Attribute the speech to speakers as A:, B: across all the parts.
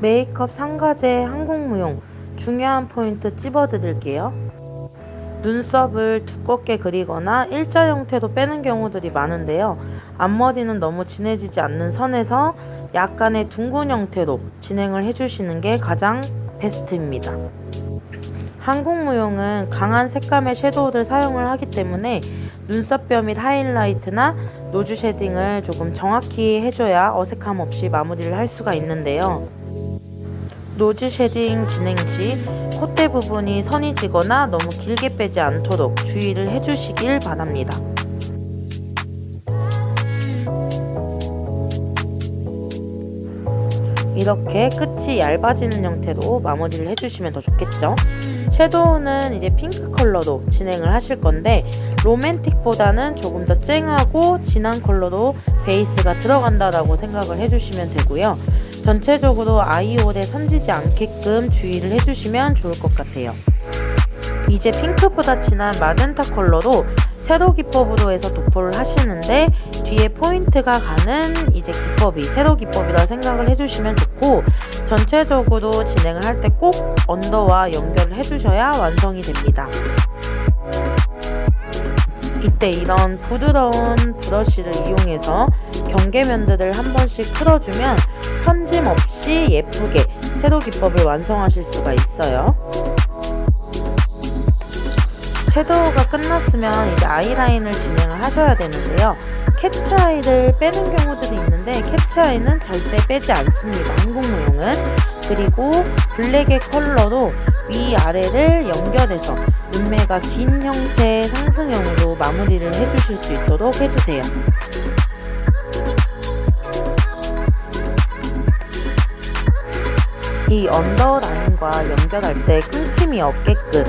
A: 메이크업 상가제 항공무용 중요한 포인트 찝어드릴게요. 눈썹을 두껍게 그리거나 일자 형태로 빼는 경우들이 많은데요. 앞머리는 너무 진해지지 않는 선에서 약간의 둥근 형태로 진행을 해주시는 게 가장 베스트입니다. 항공무용은 강한 색감의 섀도우를 사용을 하기 때문에 눈썹뼈 및 하이라이트나 노즈 쉐딩을 조금 정확히 해줘야 어색함 없이 마무리를 할 수가 있는데요. 노즈 쉐딩 진행 시 콧대 부분이 선이 지거나 너무 길게 빼지 않도록 주의를 해주시길 바랍니다. 이렇게 끝이 얇아지는 형태로 마무리를 해주시면 더 좋겠죠. 섀도우는 이제 핑크 컬러로 진행을 하실 건데 로맨틱보다는 조금 더 쨍하고 진한 컬러로 베이스가 들어간다라고 생각을 해주시면 되고요. 전체적으로 아이홀에 선지지 않게끔 주의를 해주시면 좋을 것 같아요. 이제 핑크보다 진한 마젠타 컬러로 세로 기법으로 해서 도포를 하시는데 뒤에 포인트가 가는 이제 기법이 세로 기법이라 생각을 해주시면 좋고 전체적으로 진행을 할 때 꼭 언더와 연결을 해주셔야 완성이 됩니다. 이때 이런 부드러운 브러쉬를 이용해서 경계면들을 한 번씩 풀어주면 편짐 없이 예쁘게 세로 기법을 완성하실 수가 있어요. 섀도우가 끝났으면 이제 아이라인을 진행을 하셔야 되는데요. 캐치아이를 빼는 경우들이 있는데 캐치아이는 절대 빼지 않습니다. 한국 무용은. 그리고 블랙의 컬러로 위아래를 연결해서 눈매가 긴 형태의 상승형으로 마무리를 해주실 수 있도록 해주세요. 이 언더 라인과 연결할 때 끊김이 없게끔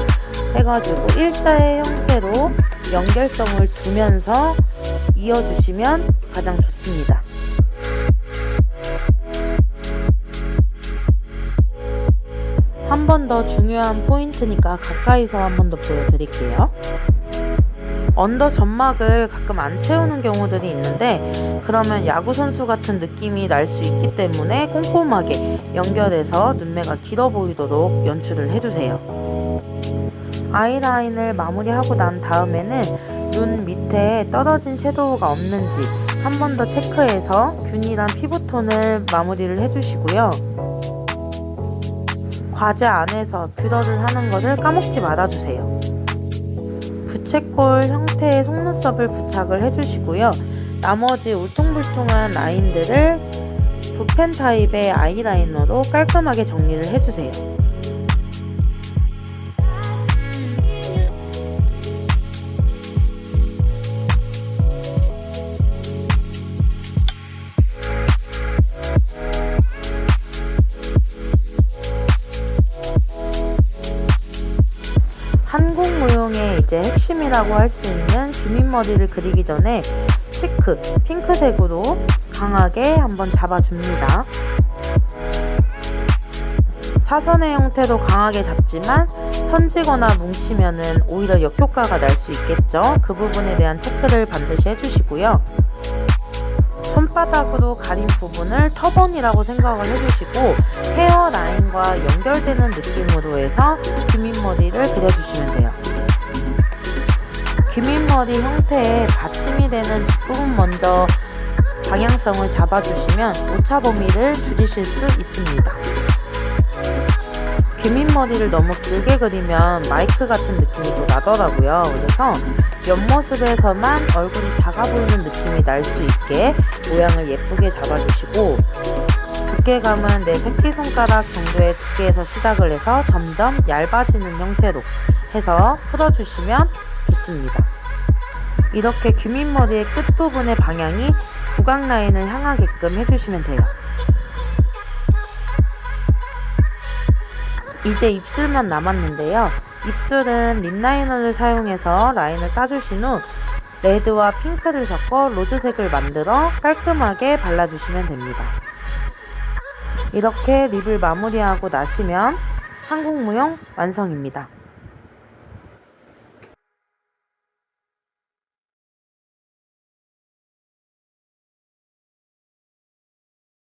A: 해가지고 일자의 형태로 연결성을 두면서 이어주시면 가장 좋습니다. 한 번 더 중요한 포인트니까 가까이서 한 번 더 보여드릴게요. 언더 점막을 가끔 안 채우는 경우들이 있는데 그러면 야구 선수 같은 느낌이 날 수 있기 때문에 꼼꼼하게 연결해서 눈매가 길어 보이도록 연출을 해주세요. 아이라인을 마무리하고 난 다음에는 눈 밑에 떨어진 섀도우가 없는지 한 번 더 체크해서 균일한 피부톤을 마무리를 해주시고요. 과제 안에서 뷰러를 하는 것을 까먹지 말아주세요. 부채꼴 형태의 속눈썹을 부착을 해주시고요. 나머지 울퉁불퉁한 라인들을 붓펜 타입의 아이라이너로 깔끔하게 정리를 해주세요. 이제 핵심이라고 할 수 있는 규민머리를 그리기 전에 치크, 핑크색으로 강하게 한번 잡아줍니다. 사선의 형태로 강하게 잡지만 선지거나 뭉치면은 오히려 역효과가 날 수 있겠죠. 그 부분에 대한 체크를 반드시 해주시고요. 손바닥으로 가린 부분을 터번이라고 생각을 해주시고 헤어라인과 연결되는 느낌으로 해서 규민머리를 그려주시면 규민머리 형태에 받침이 되는 뒷부분 먼저 방향성을 잡아주시면 오차 범위를 줄이실 수 있습니다. 규민머리를 너무 길게 그리면 마이크 같은 느낌이 또 나더라고요. 그래서 옆모습에서만 얼굴이 작아 보이는 느낌이 날 수 있게 모양을 예쁘게 잡아주시고 두께감은 내 새끼손가락 정도의 두께에서 시작을 해서 점점 얇아지는 형태로 해서 풀어주시면 좋습니다. 이렇게 규민머리의 끝부분의 방향이 구강 라인을 향하게끔 해주시면 돼요. 이제 입술만 남았는데요. 입술은 립라이너를 사용해서 라인을 따주신 후 레드와 핑크를 섞어 로즈색을 만들어 깔끔하게 발라주시면 됩니다. 이렇게 립을 마무리하고 나시면 한국 무용 완성입니다.